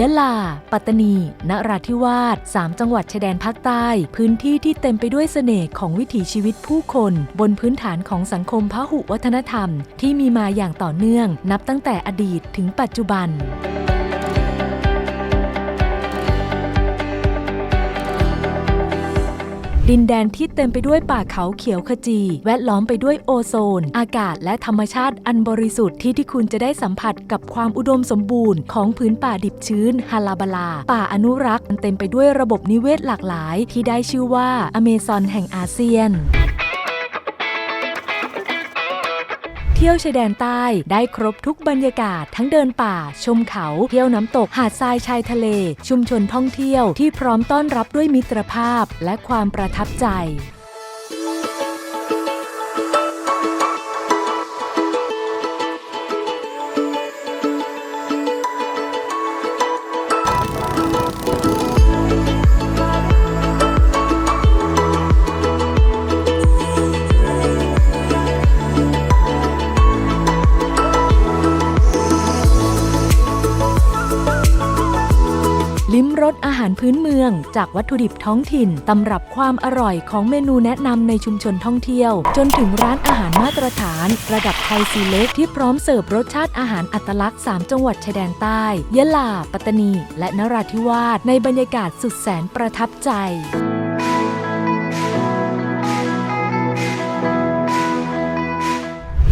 ยะลา ปัตตานี นราธิวาสสามจังหวัดชายแดนภาคใต้ พื้นที่ที่เต็มไปด้วยเสน่ห์ของวิถีชีวิตผู้คน บนพื้นฐานของสังคมพหุวัฒนธรรม ที่มีมาอย่างต่อเนื่อง นับตั้งแต่อดีตถึงปัจจุบัน ดินแดนที่เต็มไปด้วยป่าเขาเขียวขจี แวดล้อมไปด้วยโอโซน อากาศและธรรมชาติอันบริสุทธิ์ที่ที่คุณจะได้สัมผัสกับความอุดมสมบูรณ์ของพื้นป่าดิบชื้นฮาลาบาลา ป่าอนุรักษ์เต็มไปด้วยระบบนิเวศหลากหลาย ที่ได้ชื่อว่าอเมซอนแห่งอาเซียน ที่ยวชายแดนใต้ได้ครบทุกบรรยากาศทั้งเดินป่า ชมเขา เที่ยวน้ำตกหาดทรายชายทะเล ชุมชนท่องเที่ยวที่พร้อมต้อนรับด้วยมิตรภาพและความประทับใจ ลิ้มรสอาหารพื้นเมือง จากวัตถุดิบท้องถิ่น ตำรับความอร่อยของเมนูแนะนำในชุมชนท่องเที่ยว จนถึงร้านอาหารมาตรฐาน ระดับไทยซีเล็กที่พร้อมเสิร์ฟรสชาติอาหารอัตลักษณ์ 3 จังหวัดชายแดนใต้ ยะลา ปัตตานี และนราธิวาสในบรรยากาศสุดแสนประทับใจ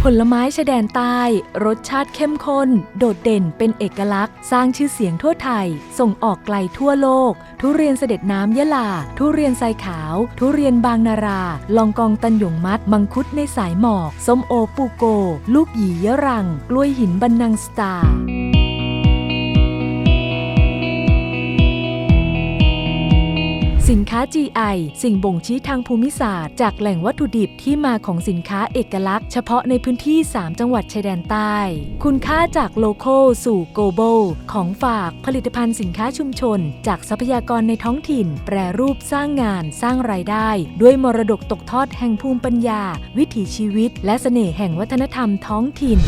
ผลไม้ชายแดนใต้ รสชาติเข้มข้น โดดเด่นเป็นเอกลักษณ์ สร้างชื่อเสียงทั่วไทย ส่งออกไกลทั่วโลก ทุเรียนเสด็จน้ำยะลา ทุเรียนทรายขาว ทุเรียนบางนารา ลองกองตันหยงมัด มังคุดในสายหมอก ส้มโอปูโก ลูกหยียะรัง กล้วยหินบันนังสตาร์ ค้า GI สิ่งบ่งชี้ทางภูมิศาสตร์ จากแหล่งวัตถุดิบที่มาของสินค้าเอกลักษณ์ เฉพาะในพื้นที่ 3 จังหวัดชายแดนใต้ คุณค่าจากโลโก้สู่ global ของฝากผลิตภัณฑ์สินค้าชุมชน จากทรัพยากรในท้องถิ่น แปรรูปสร้างงานสร้างรายได้ ด้วยมรดกตกทอดแห่งภูมิปัญญา วิถีชีวิต และเสน่ห์แห่งวัฒนธรรมท้องถิ่น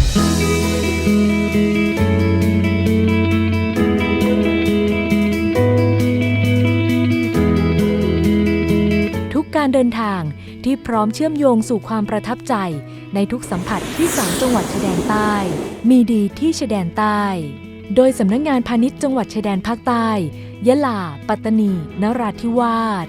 การเดินทางที่พร้อมเชื่อมโยงสู่ความประทับใจ ในทุกสัมผัสที่สามจังหวัดชายแดนใต้ มีดีที่ชายแดนใต้ โดยสำนักงงานพาณิชย์จังหวัดชายแดนภาคใต้ ยะลา ปัตตานี นราธิวาส